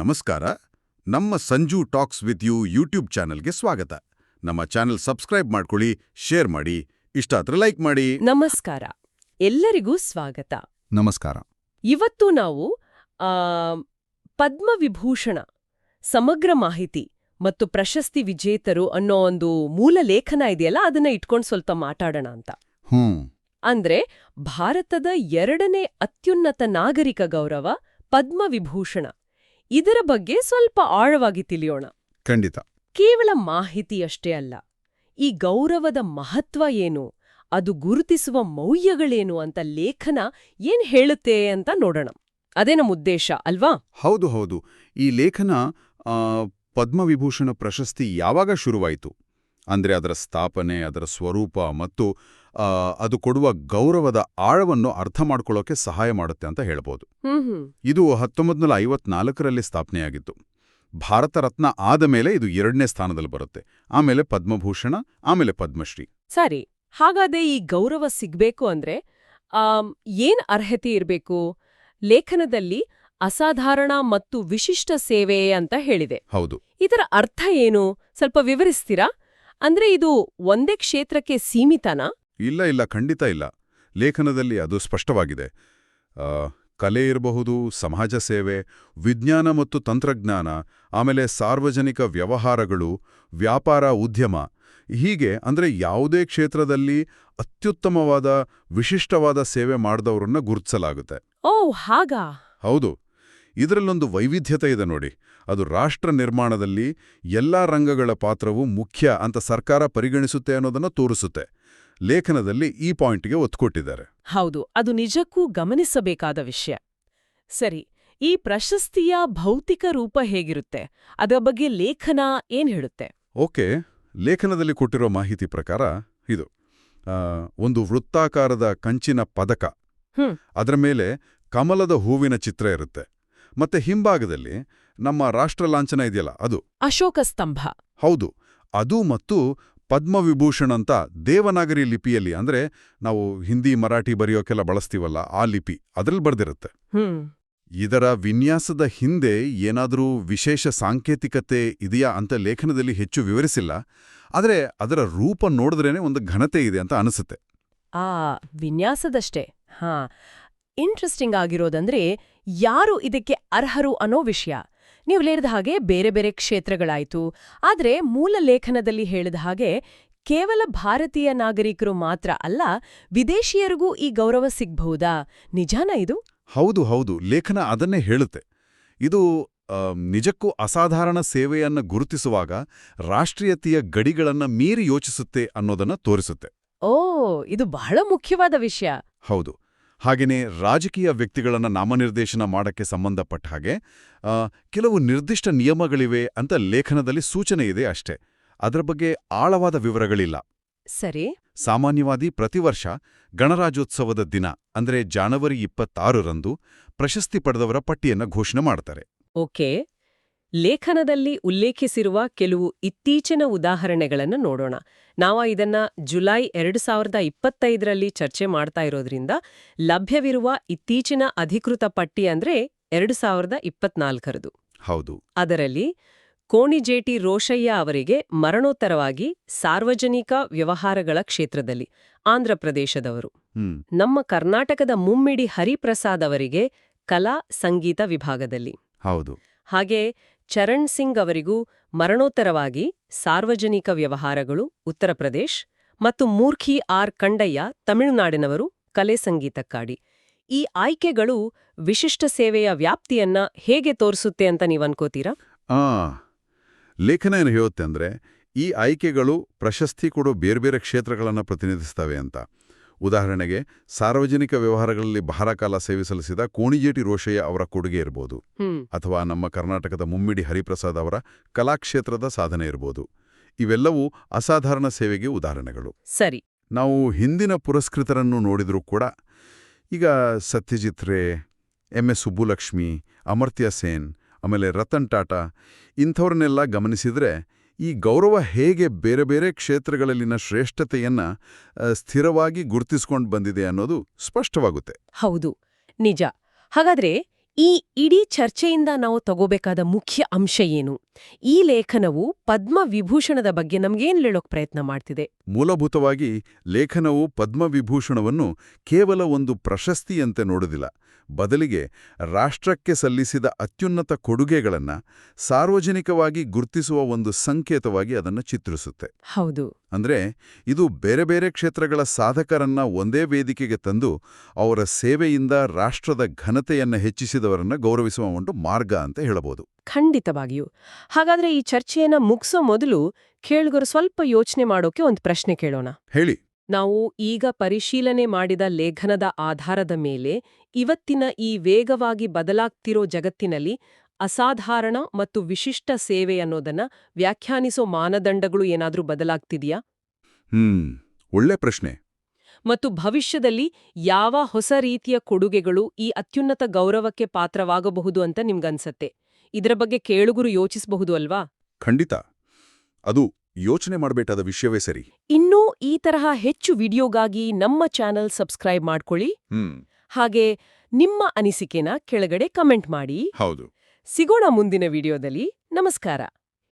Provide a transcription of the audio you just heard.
ನಮಸ್ಕಾರ. ನಮ್ಮ Sanju talks with you YouTube ಚಾನೆಲ್ಗೆ ಸ್ವಾಗತ. ನಮ್ಮ ಚಾನೆಲ್ ಸಬ್ಸ್ಕ್ರೈಬ್ ಮಾಡ್ಕೊಳ್ಳಿ ಶೇರ್ ಮಾಡಿ. ಇಷ್ಟ ಆದ್ರೆ ಲೈಕ್ ಮಾಡಿ. ನಮಸ್ಕಾರ. ಎಲ್ಲರಿಗೂ ಸ್ವಾಗತ. ನಮಸ್ಕಾರ. ಇವತ್ತು ನಾವು ಆ, ಪದ್ಮವಿಭೂಷಣ ಸಮಗ್ರ ಮಾಹಿತಿ ಮತ್ತು ಪ್ರಶಸ್ತಿ ವಿಜೇತರು ಅನ್ನೋ ಒಂದು ಮೂಲ ಲೇಖನ ಇದೆಯಲ್ಲ ಅದನ್ನ ಇಟ್ಕೊಂಡು ಸ್ವಲ್ಪ ಮಾತಾಡೋಣ ಅಂತ. ಹ್ಮ್. ಅಂದ್ರೆ ಭಾರತದ ಎರಡನೇ ಅತ್ಯುನ್ನತ ನಾಗರಿಕ ಗೌರವ ಪದ್ಮವಿಭೂಷಣ. ಇದರ ಬಗ್ಗೆ ಸ್ವಲ್ಪ ಆಳವಾಗಿ ತಿಳಿಯೋಣ. ಖಂಡಿತ. ಕೇವಲ ಮಾಹಿತಿಯಷ್ಟೇ ಅಲ್ಲ ಈ ಗೌರವದ ಮಹತ್ವ ಏನು ಅದು ಗುರುತಿಸುವ ಮೌಲ್ಯಗಳೇನು ಅಂತ ಲೇಖನ ಏನ್ ಹೇಳುತ್ತೆ ಅಂತ ನೋಡೋಣ. ಅದೇ ನಮ್ಮ ಉದ್ದೇಶ ಅಲ್ವಾ? ಹೌದು ಹೌದು. ಈ ಲೇಖನ ಪದ್ಮವಿಭೂಷಣ ಪ್ರಶಸ್ತಿ ಯಾವಾಗ ಶುರುವಾಯಿತು? ಅಂದ್ರೆ ಅದರ ಸ್ಥಾಪನೆ ಅದರ ಸ್ವರೂಪ ಮತ್ತು ಅದು ಕೊಡುವ ಗೌರವದ ಆಳವನ್ನು ಅರ್ಥ ಮಾಡ್ಕೊಳ್ಳೋಕೆ ಸಹಾಯ ಮಾಡುತ್ತೆ ಅಂತ ಹೇಳ್ಬೋದು. ಇದು ಹತ್ತೊಂಬತ್ತು ನೂರ ಐವತ್ನಾಲ್ಕರಲ್ಲಿ ಸ್ಥಾಪನೆಯಾಗಿತ್ತು. ಭಾರತ ರತ್ನ ಆದ ಮೇಲೆ ಇದು ಎರಡನೇ ಸ್ಥಾನದಲ್ಲಿ ಬರುತ್ತೆ. ಆಮೇಲೆ ಪದ್ಮಭೂಷಣ ಆಮೇಲೆ ಪದ್ಮಶ್ರೀ. ಸರಿ ಹಾಗಾದ್ರೆ ಈ ಗೌರವ ಸಿಗ್ಬೇಕು ಅಂದ್ರೆ ಏನ್ ಅರ್ಹತೆ ಇರಬೇಕು? ಲೇಖನದಲ್ಲಿ ಅಸಾಧಾರಣ ಮತ್ತು ವಿಶಿಷ್ಟ ಸೇವೆ ಅಂತ ಹೇಳಿದೆ. ಹೌದು. ಇದರ ಅರ್ಥ ಏನು? ಸ್ವಲ್ಪ ವಿವರಿಸ್ತೀರಾ? ಅಂದ್ರೆ ಇದು ಒಂದೇ ಕ್ಷೇತ್ರಕ್ಕೆ ಸೀಮಿತನಾ? ಇಲ್ಲ ಇಲ್ಲ ಖಂಡಿತ ಇಲ್ಲ. ಲೇಖನದಲ್ಲಿ ಅದು ಸ್ಪಷ್ಟವಾಗಿದೆ. ಕಲೆ ಇರಬಹುದು ಸಮಾಜ ಸೇವೆ ವಿಜ್ಞಾನ ಮತ್ತು ತಂತ್ರಜ್ಞಾನ ಆಮೇಲೆ ಸಾರ್ವಜನಿಕ ವ್ಯವಹಾರಗಳು ವ್ಯಾಪಾರ ಉದ್ಯಮ. ಹೀಗೆ ಅಂದ್ರೆ ಯಾವುದೇ ಕ್ಷೇತ್ರದಲ್ಲಿ ಅತ್ಯುತ್ತಮವಾದ ವಿಶಿಷ್ಟವಾದ ಸೇವೆ ಮಾಡಿದವರನ್ನ ಗುರುತಿಸಲಾಗುತ್ತೆ. ಓ ಹಾಗಾ? ಹೌದು. ಇದರಲ್ಲೊಂದು ವೈವಿಧ್ಯತೆ ಇದೆ ನೋಡಿ. ಅದು ರಾಷ್ಟ್ರ ನಿರ್ಮಾಣದಲ್ಲಿ ಎಲ್ಲಾ ರಂಗಗಳ ಪಾತ್ರವು ಮುಖ್ಯ ಅಂತ ಸರ್ಕಾರ ಪರಿಗಣಿಸುತ್ತೆ ಅನ್ನೋದನ್ನ ತೋರಿಸುತ್ತೆ. ಲೇಖನದಲ್ಲಿ ಈ ಪಾಯಿಂಟ್ಗೆ ಒತ್ತು ಕೊಟ್ಟಿದ್ದಾರೆ. ಹೌದು ಅದು ನಿಜಕ್ಕೂ ಗಮನಿಸಬೇಕಾದ ವಿಷಯ. ಸರಿ ಈ ಪ್ರಶಸ್ತಿಯ ಭೌತಿಕ ರೂಪ ಹೇಗಿರುತ್ತೆ? ಅದರ ಬಗ್ಗೆ ಲೇಖನ ಏನ್ ಹೇಳುತ್ತೆ? ಓಕೆ ಲೇಖನದಲ್ಲಿ ಕೊಟ್ಟಿರೋ ಮಾಹಿತಿ ಪ್ರಕಾರ ಇದು ಒಂದು ವೃತ್ತಾಕಾರದ ಕಂಚಿನ ಪದಕ. ಅದರ ಮೇಲೆ ಕಮಲದ ಹೂವಿನ ಚಿತ್ರ ಇರುತ್ತೆ. ಮತ್ತೆ ಹಿಂಭಾಗದಲ್ಲಿ ನಮ್ಮ ರಾಷ್ಟ್ರ ಲಾಂಛನ ಇದೆಯಲ್ಲ ಅದು. ಅಶೋಕ ಸ್ತಂಭ. ಹೌದು ಅದು ಮತ್ತು ಪದ್ಮವಿಭೂಷಣ್ ಅಂತ ದೇವನಾಗರಿ ಲಿಪಿಯಲ್ಲಿ ಅಂದ್ರೆ ನಾವು ಹಿಂದಿ ಮರಾಠಿ ಬರೆಯೋಕೆಲ್ಲ ಬಳಸ್ತೀವಲ್ಲ ಆ ಲಿಪಿ ಅದ್ರಲ್ಲಿ ಬರ್ದಿರುತ್ತೆ. ಇದರ ವಿನ್ಯಾಸದ ಹಿಂದೆ ಏನಾದರೂ ವಿಶೇಷ ಸಾಂಕೇತಿಕತೆ ಇದೆಯಾ ಅಂತ ಲೇಖನದಲ್ಲಿ ಹೆಚ್ಚು ವಿವರಿಸಿಲ್ಲ ಆದರೆ ಅದರ ರೂಪ ನೋಡಿದ್ರೇನೆ ಒಂದು ಘನತೆ ಇದೆ ಅಂತ ಅನಿಸುತ್ತೆ. ಆ ವಿನ್ಯಾಸದಷ್ಟೇ. ಹಾ. ಇಂಟ್ರೆಸ್ಟಿಂಗ್ ಆಗಿರೋದಂದ್ರೆ ಯಾರು ಇದಕ್ಕೆ ಅರ್ಹರು ಅನ್ನೋ ವಿಷಯ. ನೀವು ಹೇಳಿದ ಹಾಗೆ ಬೇರೆ ಬೇರೆ ಕ್ಷೇತ್ರಗಳಾಯಿತು. ಆದರೆ ಮೂಲ ಲೇಖನದಲ್ಲಿ ಹೇಳಿದ ಹಾಗೆ ಕೇವಲ ಭಾರತೀಯ ನಾಗರಿಕರು ಮಾತ್ರ ಅಲ್ಲ ವಿದೇಶಿಯರಿಗೂ ಈ ಗೌರವ ಸಿಗ್ಬಹುದಾ? ನಿಜಾನ ಇದು? ಹೌದು ಹೌದು. ಲೇಖನ ಅದನ್ನೇ ಹೇಳುತ್ತೆ. ಇದು ನಿಜಕ್ಕೂ ಅಸಾಧಾರಣ ಸೇವೆಯನ್ನು ಗುರುತಿಸುವಾಗ ರಾಷ್ಟ್ರೀಯತೆಯ ಗಡಿಗಳನ್ನು ಮೀರಿ ಯೋಚಿಸುತ್ತೆ ಅನ್ನೋದನ್ನ ತೋರಿಸುತ್ತೆ. ಓ ಇದು ಬಹಳ ಮುಖ್ಯವಾದ ವಿಷಯ. ಹೌದು. ಹಾಗೆಯೇ ರಾಜಕೀಯ ವ್ಯಕ್ತಿಗಳನ್ನು ನಾಮನಿರ್ದೇಶನ ಮಾಡಕ್ಕೆ ಸಂಬಂಧಪಟ್ಟ ಹಾಗೆ ಕೆಲವು ನಿರ್ದಿಷ್ಟ ನಿಯಮಗಳಿವೆ ಅಂತ ಲೇಖನದಲ್ಲಿ ಸೂಚನೆ ಇದೆ ಅಷ್ಟೇ. ಅದರ ಬಗ್ಗೆ ಆಳವಾದ ವಿವರಗಳಿಲ್ಲ. ಸರಿ. ಸಾಮಾನ್ಯವಾದಿ ಪ್ರತಿ ವರ್ಷ ಗಣರಾಜ್ಯೋತ್ಸವದ ದಿನ ಅಂದ್ರೆ ಜಾನವರಿ ಇಪ್ಪತ್ತಾರರಂದು ಪ್ರಶಸ್ತಿ ಪಡೆದವರ ಪಟ್ಟಿಯನ್ನು ಘೋಷಣೆ ಮಾಡ್ತಾರೆ. ಓಕೆ. ಲೇಖನದಲ್ಲಿ ಉಲ್ಲೇಖಿಸಿರುವ ಕೆಲವು ಇತ್ತೀಚಿನ ಉದಾಹರಣೆಗಳನ್ನು ನೋಡೋಣ. ನಾವು ಇದನ್ನ ಜುಲೈ ಎರಡು ಸಾವಿರದ ಇಪ್ಪತ್ತೈದರಲ್ಲಿ ಚರ್ಚೆ ಮಾಡ್ತಾ ಇರೋದ್ರಿಂದ ಲಭ್ಯವಿರುವ ಇತ್ತೀಚಿನ ಅಧಿಕೃತ ಪಟ್ಟಿ ಅಂದ್ರೆ ಎರಡು ಸಾವಿರದ ಇಪ್ಪತ್ನಾಲ್ಕರದು. ಹೌದು. ಅದರಲ್ಲಿ ಕೋಣಿಜೇಟಿ ರೋಷಯ್ಯ ಅವರಿಗೆ ಮರಣೋತ್ತರವಾಗಿ ಸಾರ್ವಜನಿಕ ವ್ಯವಹಾರಗಳ ಕ್ಷೇತ್ರದಲ್ಲಿ ಆಂಧ್ರಪ್ರದೇಶದವರು ನಮ್ಮ ಕರ್ನಾಟಕದ ಮುಮ್ಮಿಡಿ ಹರಿಪ್ರಸಾದ್ ಅವರಿಗೆ ಕಲಾ ಸಂಗೀತ ವಿಭಾಗದಲ್ಲಿ. ಹೌದು. ಹಾಗೆ ಚರಣ್ ಸಿಂಗ್ ಅವರಿಗೂ ಮರಣೋತ್ತರವಾಗಿ ಸಾರ್ವಜನಿಕ ವ್ಯವಹಾರಗಳು, ಉತ್ತರ ಪ್ರದೇಶ್ ಮತ್ತು ಮೂರ್ಖಿ ಆರ್ ಕಂಡಯ್ಯ ತಮಿಳುನಾಡಿನವರು ಕಲೆ ಸಂಗೀತಕ್ಕಾಡಿ ಈ ಆಯ್ಕೆಗಳು ವಿಶಿಷ್ಟ ಸೇವೆಯ ವ್ಯಾಪ್ತಿಯನ್ನ ಹೇಗೆ ತೋರಿಸುತ್ತೆ ಅಂತ ನೀವನ್ಕೋತೀರಾ ಆ, ಲೇಖನ ಏನು ಹೇಳುತ್ತೆ ಅಂದ್ರೆ ಈ ಆಯ್ಕೆಗಳು ಪ್ರಶಸ್ತಿ ಕೊಡೋ ಬೇರೆ ಬೇರೆ ಕ್ಷೇತ್ರಗಳನ್ನು ಪ್ರತಿನಿಧಿಸ್ತವೆ ಅಂತ. ಉದಾಹರಣೆಗೆ ಸಾರ್ವಜನಿಕ ವ್ಯವಹಾರಗಳಲ್ಲಿ ಬಹಳ ಕಾಲ ಸೇವೆ ಸಲ್ಲಿಸಿದ ಕೋಣಿಜೇಟಿ ರೋಷಯ್ಯ ಅವರ ಕೊಡುಗೆ ಇರಬಹುದು ಅಥವಾ ನಮ್ಮ ಕರ್ನಾಟಕದ ಮುಮ್ಮಿಡಿ ಹರಿಪ್ರಸಾದ್ ಅವರ ಕಲಾಕ್ಷೇತ್ರದ ಸಾಧನೆ ಇರಬಹುದು ಇವೆಲ್ಲವೂ ಅಸಾಧಾರಣ ಸೇವೆಗೆ ಉದಾಹರಣೆಗಳು. ಸರಿ. ನಾವು ಹಿಂದಿನ ಪುರಸ್ಕೃತರನ್ನು ನೋಡಿದರೂ ಕೂಡ ಈಗ ಸತ್ಯಜಿತ್ ರೇ ಎಂ ಎಸ್ ಸುಬ್ಬುಲಕ್ಷ್ಮಿ ಅಮರ್ತ್ಯ ಸೇನ್ ಆಮೇಲೆ ರತನ್ ಟಾಟಾ ಇಂಥವ್ರನ್ನೆಲ್ಲ ಗಮನಿಸಿದ್ರೆ ಈ ಗೌರವ ಹೇಗೆ ಬೇರೆ ಬೇರೆ ಕ್ಷೇತ್ರಗಳಲ್ಲಿನ ಶ್ರೇಷ್ಠತೆಯನ್ನ ಸ್ಥಿರವಾಗಿ ಗುರುತಿಸ್ಕೊಂಡು ಬಂದಿದೆ ಅನ್ನೋದು ಸ್ಪಷ್ಟವಾಗುತ್ತೆ. ಹೌದು, ನಿಜ. ಹಾಗಾದ್ರೆ ಈ ಇಡೀ ಚರ್ಚೆಯಿಂದ ನಾವು ತಗೋಬೇಕಾದ ಮುಖ್ಯ ಅಂಶ ಏನು? ಈ ಲೇಖನವು ಪದ್ಮ ವಿಭೂಷಣದ ಬಗ್ಗೆ ನಮ್ಗೇನ್ ಹೇಳೋಕ್ ಪ್ರಯತ್ನ ಮಾಡ್ತಿದೆ? ಮೂಲಭೂತವಾಗಿ ಲೇಖನವು ಪದ್ಮವಿಭೂಷಣವನ್ನು ಕೇವಲ ಒಂದು ಪ್ರಶಸ್ತಿಯಂತೆ ನೋಡುದಿಲ್ಲ. ಬದಲಿಗೆ ರಾಷ್ಟ್ರಕ್ಕೆ ಸಲ್ಲಿಸಿದ ಅತ್ಯುನ್ನತ ಕೊಡುಗೆಗಳನ್ನು ಸಾರ್ವಜನಿಕವಾಗಿ ಗುರ್ತಿಸುವ ಒಂದು ಸಂಕೇತವಾಗಿ ಅದನ್ನು ಚಿತ್ರಿಸುತ್ತೆ. ಹೌದು. ಅಂದ್ರೆ ಇದು ಬೇರೆ ಬೇರೆ ಕ್ಷೇತ್ರಗಳ ಸಾಧಕರನ್ನ ಒಂದೇ ವೇದಿಕೆಗೆ ತಂದು ಅವರ ಸೇವೆಯಿಂದ ರಾಷ್ಟ್ರದ ಘನತೆಯನ್ನ ಹೆಚ್ಚಿಸಿದವರನ್ನ ಗೌರವಿಸುವ ಒಂದು ಮಾರ್ಗ ಅಂತ ಹೇಳಬಹುದು ಖಂಡಿತವಾಗಿಯೂ. ಹಾಗಾದ್ರೆ ಈ ಚರ್ಚೆಯನ್ನ ಮುಗಿಸೋ ಮೊದಲು ಕೇಳುಗರು ಸ್ವಲ್ಪ ಯೋಚನೆ ಮಾಡೋಕೆ ಒಂದು ಪ್ರಶ್ನೆ ಕೇಳೋಣ. ಹೇಳಿ. ನಾವು ಈಗ ಪರಿಶೀಲನೆ ಮಾಡಿದ ಲೇಖನದ ಆಧಾರದ ಮೇಲೆ ಇವತ್ತಿನ ಈ ವೇಗವಾಗಿ ಬದಲಾಗ್ತಿರೋ ಜಗತ್ತಿನಲ್ಲಿ ಅಸಾಧಾರಣ ಮತ್ತು ವಿಶಿಷ್ಟ ಸೇವೆ ಅನ್ನೋದನ್ನ ವ್ಯಾಖ್ಯಾನಿಸೋ ಮಾನದಂಡಗಳು ಏನಾದರೂ ಬದಲಾಗ್ತಿದೆಯಾ? ಹ್ಮ್ ಒಳ್ಳೆ ಪ್ರಶ್ನೆ. ಮತ್ತು ಭವಿಷ್ಯದಲ್ಲಿ ಯಾವ ಹೊಸ ರೀತಿಯ ಕೊಡುಗೆಗಳು ಈ ಅತ್ಯುನ್ನತ ಗೌರವಕ್ಕೆ ಪಾತ್ರವಾಗಬಹುದು ಅಂತ ನಿಮ್ಗನ್ಸತ್ತೆ. ಇದರ ಬಗ್ಗೆ ಕೇಳುಗರು ಯೋಚಿಸಬಹುದು ಅಲ್ವಾ? ಖಂಡಿತ. ಅದು ಯೋಚನೆ ಮಾಡಬೇಕಾದ ವಿಷಯವೇ ಸರಿ. ಇನ್ನೂ ಈ ತರಹ ಹೆಚ್ಚು ವಿಡಿಯೋಗಾಗಿ ನಮ್ಮ ಚಾನೆಲ್ ಸಬ್ಸ್ಕ್ರೈಬ್ ಮಾಡ್ಕೊಳ್ಳಿ. ಹಾಗೆ ನಿಮ್ಮ ಅನಿಸಿಕೆನ ಕೆಳಗಡೆ ಕಮೆಂಟ್ ಮಾಡಿ. ಹೌದು. ಸಿಗೋಣ ಮುಂದಿನ ವಿಡಿಯೋದಲ್ಲಿ. ನಮಸ್ಕಾರ.